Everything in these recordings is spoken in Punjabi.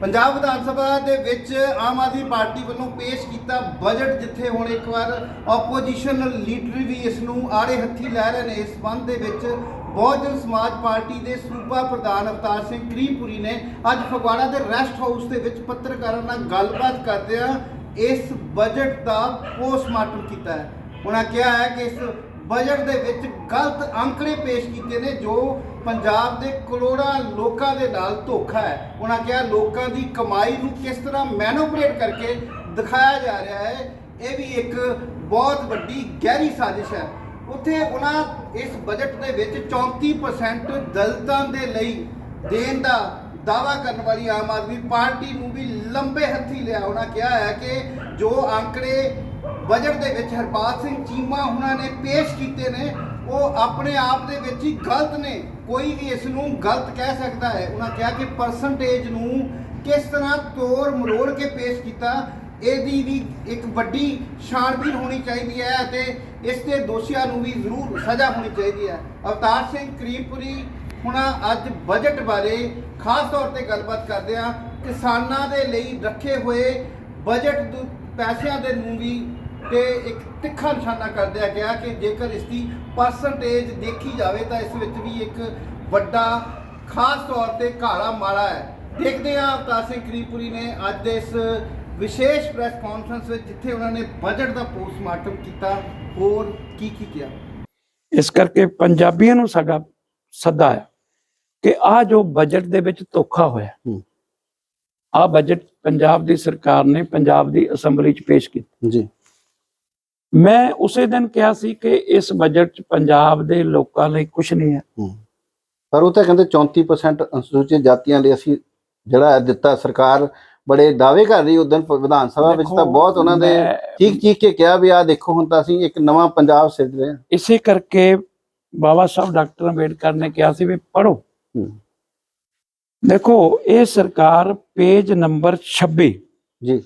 ਪੰਜਾਬ ਵਿਧਾਨ ਸਭਾ ਦੇ ਵਿੱਚ ਆਮ ਆਦਮੀ ਪਾਰਟੀ ਵੱਲੋਂ ਪੇਸ਼ ਕੀਤਾ ਬਜਟ ਜਿੱਥੇ ਹੁਣ ਇੱਕ ਵਾਰ ਆਪੋਜੀਸ਼ਨ ਲੀਡਰ ਵੀ ਇਸ ਨੂੰ ਆੜੇ ਹੱਥੀ ਲੈ ਰਹੇ ਨੇ। ਇਸ ਸੰਬੰਧ ਦੇ ਵਿੱਚ ਬਹੁਜਨ ਸਮਾਜ ਪਾਰਟੀ ਦੇ ਸੂਬਾ ਪ੍ਰਧਾਨ ਅਵਤਾਰ ਸਿੰਘ ਕਰੀਮਪੁਰੀ ਨੇ ਅੱਜ ਫਗਵਾੜਾ ਦੇ ਰੈਸਟ ਹਾਊਸ ਦੇ ਵਿੱਚ ਪੱਤਰਕਾਰਾਂ ਨਾਲ ਗੱਲਬਾਤ ਕਰਦਿਆਂ ਇਸ ਬਜਟ ਦਾ ਪੋਸਟਮਾਰਟਮ ਕੀਤਾ ਹੈ। ਉਹਨਾਂ ਕਿਹਾ ਹੈ ਕਿ ਇਸ ਬਜਟ ਦੇ ਵਿੱਚ ਗਲਤ ਅੰਕੜੇ ਪੇਸ਼ ਕੀਤੇ ਨੇ ਜੋ ਪੰਜਾਬ ਦੇ ਕਰੋੜਾਂ ਲੋਕਾਂ ਦੇ ਨਾਲ ਧੋਖਾ ਹੈ। ਉਹਨਾਂ ਕਿਹਾ, ਲੋਕਾਂ ਦੀ ਕਮਾਈ ਨੂੰ ਕਿਸ ਤਰ੍ਹਾਂ ਮੈਨੂਪਲੇਟ ਕਰਕੇ ਦਿਖਾਇਆ ਜਾ ਰਿਹਾ ਹੈ, ਇਹ ਵੀ ਇੱਕ ਬਹੁਤ ਵੱਡੀ ਗਹਿਰੀ ਸਾਜ਼ਿਸ਼ ਹੈ। ਉੱਥੇ ਉਹਨਾਂ ਇਸ ਬਜਟ ਦੇ ਵਿੱਚ 34% ਦਲਤਾਂ ਦੇ ਲਈ ਦੇਣ ਦਾ ਦਾਵਾ ਕਰਨ ਵਾਲੀ ਆਮ ਆਦਮੀ ਪਾਰਟੀ ਨੂੰ ਵੀ ਲੰਬੇ ਹੱਥੀ ਲਿਆ। ਉਹਨਾਂ ਕਿਹਾ ਹੈ ਕਿ ਜੋ ਅੰਕੜੇ ਬਜਟ ਦੇ ਵਿੱਚ ਹਰਪਾਲ ਸਿੰਘ ਚੀਮਾ ਉਹਨਾਂ ਨੇ ਪੇਸ਼ ਕੀਤੇ ਨੇ। ਉਹ ਆਪਣੇ ਆਪ ਦੇ ਵਿੱਚ ਹੀ ਗਲਤ ਨੇ। ਕੋਈ ਵੀ ਇਸ ਨੂੰ ਗਲਤ ਕਹਿ ਸਕਦਾ ਹੈ। ਉਹਨਾਂ ਕਿਹਾ ਕਿ ਪਰਸੈਂਟੇਜ ਨੂੰ ਕਿਸ ਤਰ੍ਹਾਂ ਤੋੜ ਮਰੋੜ ਕੇ ਪੇਸ਼ ਕੀਤਾ, ਇਹਦੀ ਵੀ ਇੱਕ ਵੱਡੀ ਛਾਣਬੀਨ ਹੋਣੀ ਚਾਹੀਦੀ ਹੈ ਅਤੇ ਇਸ ਦੇ ਦੋਸ਼ੀਆਂ ਨੂੰ ਵੀ ਜ਼ਰੂਰ ਸਜ਼ਾ ਹੋਣੀ ਚਾਹੀਦੀ ਹੈ। ਅਵਤਾਰ ਸਿੰਘ ਕਰੀਮਪੁਰੀ ਹੁਣਾ ਅੱਜ ਬਜਟ ਬਾਰੇ ਖਾਸ ਤੌਰ ਤੇ ਗੱਲਬਾਤ ਕਰਦੇ ਆ ਕਿਸਾਨਾਂ ਦੇ ਲਈ ਰੱਖੇ ਹੋਏ ਬਜਟ ਦੇ ਪੈਸਿਆਂ ਦੇ ਨੂੰ ਵੀ ਤੇ ਇੱਕ ਤਿੱਖਾ ਨਿਸ਼ਾਨਾ ਕਰਦਿਆ ਗਿਆ ਕਿ ਜੇਕਰ ਇਸ ਦੀ ਪਰਸੈਂਟੇਜ ਦੇਖੀ ਜਾਵੇ ਤਾਂ ਇਸ ਵਿੱਚ ਵੀ ਇੱਕ ਵੱਡਾ ਖਾਸ ਤੌਰ ਤੇ ਕਾਲਾ ਮਾਲਾ ਹੈ। ਦੇਖਦੇ ਹਾਂ ਅਵਤਾਰ ਸਿੰਘ ਕਰੀਮਪੁਰੀ ਨੇ ਅੱਜ ਦੇ ਇਸ ਵਿਸ਼ੇਸ਼ ਪ੍ਰੈਸ ਕਾਨਫਰੰਸ ਵਿੱਚ ਜਿੱਥੇ ਉਹਨਾਂ ਨੇ ਬਜਟ ਦਾ ਪੋਸਟਮਾਰਟਮ ਕੀਤਾ ਹੋਰ ਕੀ ਕੀ ਕਿਹਾ? ਇਸ ਕਰਕੇ ਪੰਜਾਬੀਆਂ ਨੂੰ ਸਾਡਾ ਸੱਦਾ ਹੈ ਕਿ ਆ ਜੋ ਬਜਟ ਦੇ ਵਿੱਚ ਧੋਖਾ ਹੋਇਆ ਹੂੰ। ਆ ਬਜਟ ਪੰਜਾਬ ਦੀ ਸਰਕਾਰ ਨੇ ਪੰਜਾਬ ਦੀ ਅਸੈਂਬਲੀ 'ਚ ਪੇਸ਼ ਕੀਤਾ। ਜੀ। ਮੈਂ ਉਸੇ ਦਿਨ ਕਿਹਾ ਸੀ ਕਿ ਇਸ ਬਜਟ 'ਚ ਪੰਜਾਬ ਦੇ ਲੋਕਾਂ ਲਈ ਕੁਝ ਨਹੀਂ ਹੈ। ਪਰ ਉਹ ਤਾਂ ਕਹਿੰਦੇ 34% ਅਨੁਸੂਚਿਤ ਜਾਤੀਆਂ ਲਈ ਅਸੀਂ ਜਿਹੜਾ ਹੈ ਦਿੱਤਾ ਸਰਕਾਰ ਬੜੇ ਦਾਅਵੇ ਕਰ ਰਹੀ ਉਦੋਂ ਵਿਧਾਨ ਸਭਾ ਵਿੱਚ ਤਾਂ ਬਹੁਤ ਉਹਨਾਂ ਦੇ ਚੀਕ ਚੀਕ ਕੇ ਕਿਹਾ ਵੀ ਆ ਦੇਖੋ ਹੁਣ ਤਾਂ ਅਸੀਂ ਇੱਕ ਨਵਾਂ ਪੰਜਾਬ ਸਿਰਜ ਰਹੇ ਹਾਂ ਇਸੇ ਕਰਕੇ ਬਾਬਾ ਸਾਹਿਬ ਡਾਕਟਰ ਅੰਬੇਡਕਰ ਨੇ ਕਿਹਾ ਸੀ ਵੀ ਪੜੋ। ਦੇਖੋ ਇਹ ਸਰਕਾਰ ਪੇਜ ਨੰਬਰ 26 ਜੀ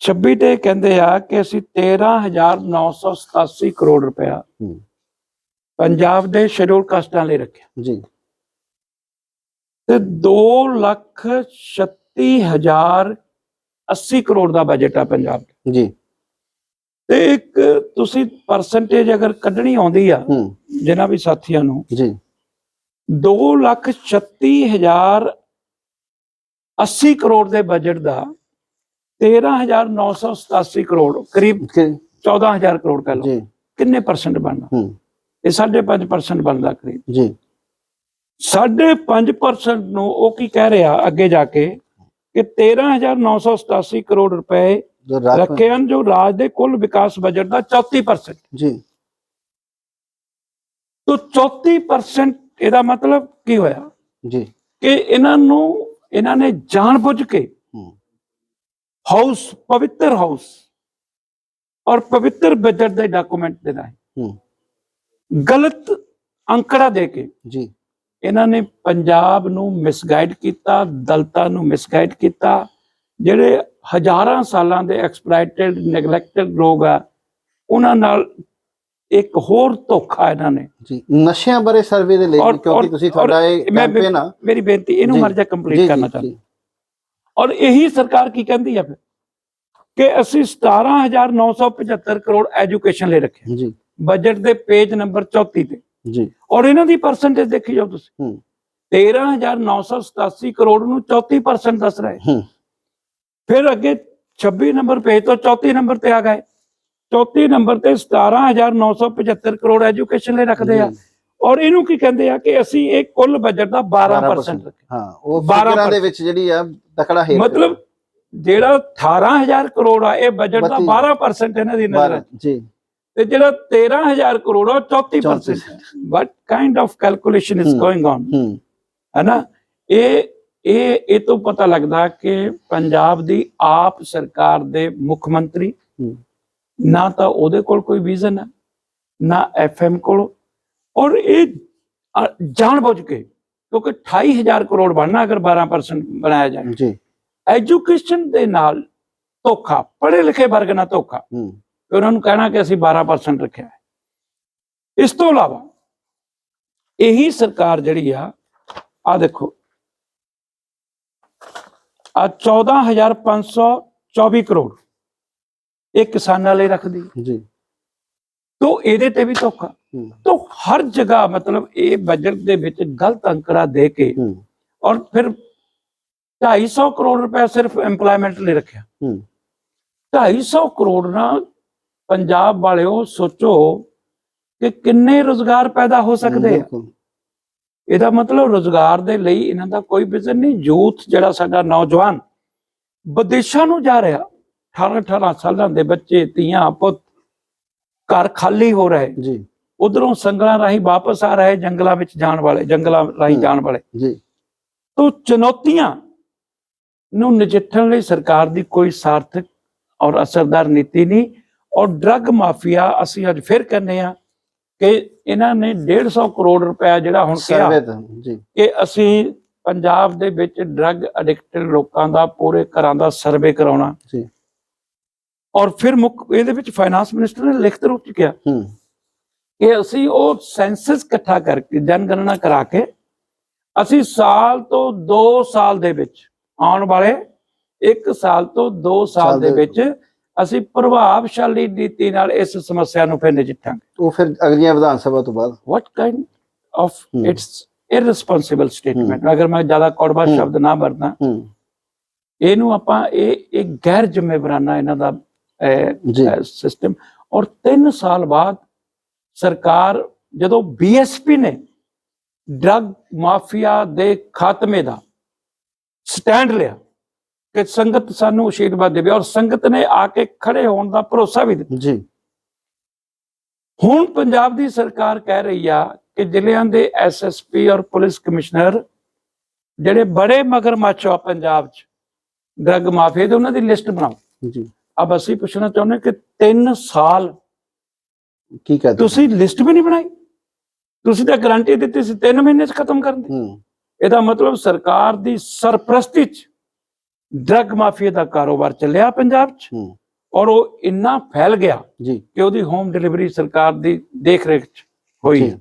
26 ਤੇ ਕਹਿੰਦੇ ਆ ਕਿ ਅਸੀਂ 13987 ਕਰੋੜ ਰੁਪਇਆ। ਪੰਜਾਬ ਦੇ ਸ਼ਡਿਊਲ ਕਾਸਟਾਂ ਲਈ ਰੱਖਿਆ। ਜੀ। ਤੇ 2 ਲੱਖ 36 ਹਜ਼ਾਰ 80 ਕਰੋੜ ਦਾ ਬਜਟ ਆ ਪੰਜਾਬ ਦਾ। ਜੀ। ਤੇ ਇੱਕ ਤੁਸੀਂ ਪਰਸੈਂਟੇਜ ਅਗਰ ਕੱਢਣੀ ਆਉਂਦੀ ਆ ਜਿਨ੍ਹਾਂ ਵੀ ਸਾਥੀਆਂ ਨੂੰ। ਜੀ। 2 ਲੱਖ 36 ਹਜ਼ਾਰ 80 ਕਰੋੜ ਦੇ ਬਜਟ ਦਾ 13987 ਕਰੋੜ ਕਰੀਬ ਕਿ- 14000 ਕਰੋੜ ਕਹ ਲਓ। ਜੀ। ਕਿੰਨੇ ਪਰਸੈਂਟ ਬਣਨਾ? ਹੂੰ। ਇਹ 5.5% ਬਣਦਾ ਕਰੀਬ। ਜੀ। 5.5% ਨੂੰ ਉਹ ਕੀ ਕਹਿ ਰਿਹਾ ਅੱਗੇ ਜਾ ਕੇ? ਕਿ 13987 ਕਰੋੜ ਰੁਪਏ ਰੱਖ ਹਨ ਜੋ ਰਾਜ ਦੇ ਕੁੱਲ ਵਿਕਾਸ ਬਜਟ ਦਾ 34% ਜੀ। ਤੋਂ 34% ਇਹਦਾ ਮਤਲਬ ਕੀ ਹੋਇਆ? ਜੀ। ਕਿ ਇਹਨਾਂ ਨੂੰ ਇਹਨਾਂ ਨੇ ਜਾਣਬੁੱਝ ਕੇ ਹੂੰ ਹਾਊਸ ਪਵਿੱਤਰ ਹਾਊਸ ਔਰ ਪਵਿੱਤਰ ਬਜਟ ਦੇ ਡਾਕੂਮੈਂਟ ਦੇ ਰਾਹੀਂ। ਗਲਤ ਅੰਕੜਾ ਦੇ ਕੇ ਜੀ। ਇਹਨਾਂ ਨੇ ਪੰਜਾਬ ਨੂੰ ਮਿਸਗਾਈਡ ਕੀਤਾ ਦਲਤਾਂ ਨੂੰ ਮਿਸਗਾਈਡ ਕੀਤਾ ਜਿਹੜੇ ਹਜ਼ਾਰਾਂ ਸਾਲਾਂ ਦੇ ਐਕਸਪਲੋਇਟਡ ਨੈਗਲੈਕਟਡ ਲੋਕ ਆ ਉਹਨਾਂ ਨਾਲ ਇੱਕ ਹੋਰ ਧੋਖਾ ਇਹਨਾਂ ਨੇ। ਜੀ। ਨਸ਼ਿਆਂ ਬਾਰੇ ਸਰਵੇ ਦੇ ਲਈ ਕਿਉਂਕਿ ਤੁਸੀਂ ਤੁਹਾਡਾ ਇਹ ਕੈਂਪੇਨ ਆ। ਮੇਰੀ ਬੇਨਤੀ ਇਹਨੂੰ ਮਰਜਾ ਕੰਪਲੀਟ ਕਰਨਾ ਚਾਹੁੰਦਾ। ਔਰ ਇਹੀ ਸਰਕਾਰ ਕੀ ਕਹਿੰਦੀ ਹੈ? ਫਿਰ ਕਿ ਅਸੀਂ 17975 ਕਰੋੜ ਐਜੂਕੇਸ਼ਨ ਲਈ ਰੱਖਿਆ। ਜੀ। ਬਜਟ ਦੇ ਪੇਜ ਨੰਬਰ 34 ਤੇ। ਜੀ। ਔਰ ਇਹਨਾਂ ਦੀ ਪਰਸੈਂਟੇਜ ਦੇਖੀ ਜਾਓ ਤੁਸੀਂ। ਹੂੰ। 13987 ਕਰੋੜ ਨੂੰ 34% ਦੱਸ ਰਹੇ। ਹੂੰ। ਫਿਰ ਅੱਗੇ 26 ਨੰਬਰ ਪੇਜ ਤੋਂ 34 ਨੰਬਰ ਤੇ ਆ ਗਏ। 34 ਨੰਬਰ ਤੇ 17975 ਕਰੋੜ ਐਜੂਕੇਸ਼ਨ ਲਈ ਰੱਖਦੇ ਆ। ਔਰ ਇਹਨੂੰ ਕੀ ਕਹਿੰਦੇ ਆ ਕਿ ਅਸੀਂ ਇਹ ਕੁੱਲ ਬਜਟ ਦਾ 12% ਰੱਖਿਆ ਹਾਂ ਉਹ 12% ਫਿਕਰਾਂ ਦੇ ਵਿੱਚ ਜਿਹੜੀ ਆ ਤਕੜਾ ਹੈ ਮਤਲਬ ਜਿਹੜਾ 18000 ਕਰੋੜ ਆ ਇਹ ਬਜਟ ਦਾ ਬੱਤੀ। 12% ਇਹਨਾਂ ਦੀ ਨਜ਼ਰ ਜੀ ਤੇ ਜਿਹੜਾ 13000 ਕਰੋੜ ਆ ਉਹ 34% what kind of calculation is ਹੂੰ। going on ਹੂੰ ਹੈ ਨਾ ਇਹ ਇਹ ਇਹ ਤੋਂ ਪਤਾ ਲੱਗਦਾ ਕਿ ਪੰਜਾਬ ਦੀ ਆਪ ਸਰਕਾਰ ਦੇ ਮੁੱਖ ਮੰਤਰੀ। ਨਾ ਤਾਂ ਉਹਦੇ ਕੋਲ ਕੋਈ ਵਿਜ਼ਨ ਹੈ ਨਾ ਐਫਐਮ ਕੋਲ ਔਰ ਇਹ ਅ, ਜਾਣਬੁੱਝ ਕੇ ਕਿਉਂਕਿ 28000 ਕਰੋੜ ਬਣਨਾ ਅਗਰ 12% ਬਣਾਇਆ ਜਾਏ। ਜੀ। ਐਜੂਕੇਸ਼ਨ ਦੇ ਨਾਲ ਧੋਖਾ ਪੜ੍ਹੇ ਲਿਖੇ ਵਰਗ ਨਾਲ ਧੋਖਾ। ਉਹਨਾਂ ਨੂੰ ਕਹਿਣਾ ਕਿ ਅਸੀਂ 12% ਰੱਖਿਆ ਹੈ। ਇਸ ਤੋਂ ਇਲਾਵਾ ਇਹੀ ਸਰਕਾਰ ਜਿਹੜੀ ਆ ਆ ਦੇਖੋ। ਆ 14524 ਕਰੋੜ ਇਹ ਕਿਸਾਨਾਂ ਲਈ ਰੱਖਦੀ। ਜੀ। ਤੋ ਇਹਦੇ ਤੇ ਵੀ ਧੋਖਾ। ਤੋ ਹਰ ਜਗ੍ਹਾ ਮਤਲਬ ਇਹ ਬਜਟ ਦੇ ਵਿੱਚ ਗਲਤ ਅੰਕੜਾ ਦੇ ਕੇ ਔਰ ਫਿਰ 250 ਕਰੋੜ ਰੁਪਏ ਸਿਰਫ EMPLOYMENT ਲਈ ਰੱਖਿਆ। ਹੂੰ। 250 ਕਰੋੜ ਨਾਲ ਪੰਜਾਬ ਵਾਲਿਓ ਸੋਚੋ ਕਿ ਕਿੰਨੇ ਰੋਜ਼ਗਾਰ ਪੈਦਾ ਹੋ ਸਕਦੇ ਆ। ਇਹਦਾ ਮਤਲਬ ਰੋਜ਼ਗਾਰ ਦੇ ਲਈ ਇਹਨਾਂ ਦਾ ਕੋਈ ਵਿਜ਼ਨ ਨਹੀਂ ਯੂਥ ਜਿਹੜਾ ਸਾਡਾ ਨੌਜਵਾਨ ਵਿਦੇਸ਼ਾਂ ਨੂੰ ਜਾ ਰਿਹਾ। 18 18 ਸਾਲਾਂ ਦੇ ਬੱਚੇ ਧੀਆਂ ਪੁੱਤ ਘਰ ਖਾਲੀ ਹੋ ਰਹੇ। ਜੀ। ਉਧਰੋਂ ਸੰਗਲਾਂ ਰਾਹੀਂ ਵਾਪਸ ਆ ਰਹੇ ਜੰਗਲਾਂ ਵਿੱਚ ਜਾਣ ਵਾਲੇ ਜੰਗਲਾਂ ਰਾਹੀਂ। ਜਾਣ ਵਾਲੇ। ਜੀ। ਤੋ ਚੁਣੌਤੀਆਂ ਨੂੰ ਨਜਿੱਠਣ ਲਈ ਸਰਕਾਰ ਦੀ ਕੋਈ ਸਾਰਥਕ ਔਰ ਅਸਰਦਾਰ ਨੀਤੀ ਨਹੀਂ ਔਰ ਡਰੱਗ ਮਾਫੀਆ ਅਸੀਂ ਅੱਜ ਫਿਰ ਕਹਿੰਦੇ ਆ ਕਿ ਇਹਨਾਂ ਨੇ 150 ਕਰੋੜ ਰੁਪਇਆ ਜਿਹੜਾ ਹੁਣ ਕਿਹਾ ਕਿ ਅਸੀਂ ਪੰਜਾਬ ਦੇ ਵਿੱਚ ਡਰੱਗ ਐਡਿਕਟਡ ਲੋਕਾਂ ਦਾ ਪੂਰੇ ਘਰਾਂ ਦਾ ਸਰਵੇ ਕਰਾਉਣਾ। ਜੀ। ਔਰ ਫਿਰ ਮੁੱਖ ਇਹਦੇ ਵਿੱਚ ਫਾਈਨਾਂਸ ਮਿਨਿਸਟਰ ਨੇ ਲਿਖਤ ਰੂਪ ਚ ਕਿਹਾ ਹੂੰ। ਕਿ ਅਸੀਂ ਉਹ ਸੈਂਸਸ ਇਕੱਠਾ ਕਰਕੇ ਜਨਗਣਨਾ ਕਰਾ ਕੇ ਅਸੀਂ ਸਾਲ ਤੋਂ 2 ਸਾਲ ਦੇ ਵਿੱਚ ਆਉਣ ਵਾਲੇ 1 ਸਾਲ ਤੋਂ 2 ਸਾਲ ਦੇ ਵਿੱਚ ਅਸੀਂ ਪ੍ਰਭਾਵਸ਼ਾਲੀ ਨੀਤੀ ਨਾਲ ਇਸ ਸਮੱਸਿਆ ਨੂੰ ਫਿਰ ਨਜਿੱਠਾਂਗੇ। ਉਹ ਫਿਰ ਅਗਲੀਆਂ ਵਿਧਾਨ ਸਭਾ ਤੋਂ ਬਾਅਦ। Kind of Hmm. it's irresponsible statement? ਅਗਰ ਮੈਂ ਜ਼ਿਆਦਾ ਕੌੜਵਾ. ਸ਼ਬਦ ਨਾ ਵਰਤਾਂ ਇਹਨੂੰ ਆਪਾਂ ਇਹ ਇੱਕ ਗੈਰ ਜ਼ਿੰਮੇਵਾਰਾਨਾ ਇਹਨਾਂ ਦਾ ਸਿਸਟਮ ਔਰ 3 ਸਾਲ ਬਾਅਦ ਸਰਕਾਰ ਜਦੋਂ ਬੀਐਸਪੀ ਨੇ ਡਰੱਗ ਮਾਫੀਆ ਦੇ ਖਾਤਮੇ ਦਾ ਸਟੈਂਡ ਲਿਆ ਕਿ ਸੰਗਤ ਸਾਨੂੰ ਆਸ਼ੀਰਵਾਦ ਦੇਵੇ ਔਰ ਸੰਗਤ ਨੇ ਆ ਕੇ ਖੜੇ ਹੋਣ ਦਾ ਭਰੋਸਾ ਵੀ ਦਿੱਤਾ। ਜੀ। ਹੁਣ ਪੰਜਾਬ ਦੀ ਸਰਕਾਰ ਕਹਿ ਰਹੀ ਆ ਕਿ ਜ਼ਿਲ੍ਹਿਆਂ ਦੇ ਐਸਐਸਪੀ ਔਰ ਪੁਲਿਸ ਕਮਿਸ਼ਨਰ ਜਿਹੜੇ ਬੜੇ ਮਗਰਮੱਛ ਆ ਪੰਜਾਬ 'ਚ ਡਰੱਗ ਮਾਫੀਆ ਦੇ ਉਹਨਾਂ ਦੀ ਲਿਸਟ ਬਣਾਓ। ਜੀ। ਅਬ ਅਸੀਂ ਪੁੱਛਣਾ ਚਾਹੁੰਦੇ ਕਿ 3 ਸਾਲ ਕੀ ਕਹਦੇ ਤੁਸੀਂ ਲਿਸਟ ਵੀ ਨਹੀਂ ਬਣਾਈ? ਤੁਸੀਂ ਤਾਂ ਗਾਰੰਟੀ ਦਿੱਤੀ ਸੀ 3 ਮਹੀਨੇ 'ਚ ਖਤਮ ਕਰਨ ਦੀ। ਇਹਦਾ ਮਤਲਬ ਸਰਕਾਰ ਦੀ ਸਰਪ੍ਰਸਤੀ 'ਚ ਡਰੱਗ ਮਾਫੀਆ ਦਾ ਕਾਰੋਬਾਰ ਚੱਲਿਆ ਪੰਜਾਬ 'ਚ। ਔਰ ਉਹ ਇੰਨਾ ਫੈਲ ਗਿਆ ਜੀ। ਕਿ ਉਹਦੀ ਹੋਮ ਡਿਲੀਵਰੀ ਸਰਕਾਰ ਦੀ ਦੇਖ ਰੇਖ 'ਚ ਹੋਈ। ਹੈ।